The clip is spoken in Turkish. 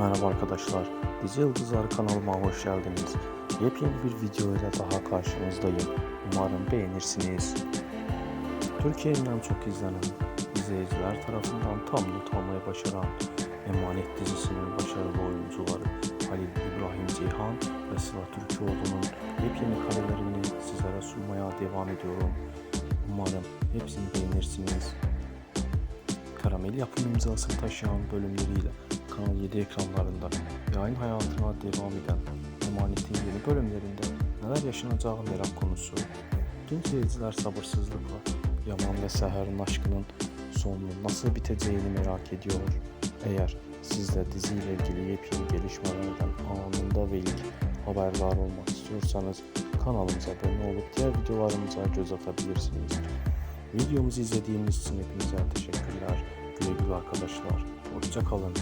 Merhaba arkadaşlar, Dizi Yıldızlar kanalıma hoş geldiniz. Yepyeni bir video ile daha karşınızdayım. Umarım beğenirsiniz. Türkiye'nin en çok izlenen izleyiciler tarafından tam not almayı başaran Emanet dizisinin başarılı oyuncuları Halil İbrahim Ceyhan ve Sıla Türkoğlu'nun yepyeni karelerini sizlere sunmaya devam ediyorum. Umarım hepsini beğenirsiniz. Karamel yapım imzasını taşıyan bölümleriyle Kanal 7 ekranlarında yayın hayatına devam eden Emanet'in yeni bölümlerinde neler yaşanacağı merak konusu. Tüm seyirciler sabırsızlıkla Yaman ve Seher'in aşkının sonunun nasıl biteceğini merak ediyor. Eğer siz de diziyle ilgili yepyeni gelişmelerden anında ve ilk haberdar olmak istiyorsanız kanalımıza abone olup diğer videolarımıza göz atabilirsiniz. Videomuzu izlediğiniz için hepinize teşekkürler. Güle güle arkadaşlar. Hoşça kalın.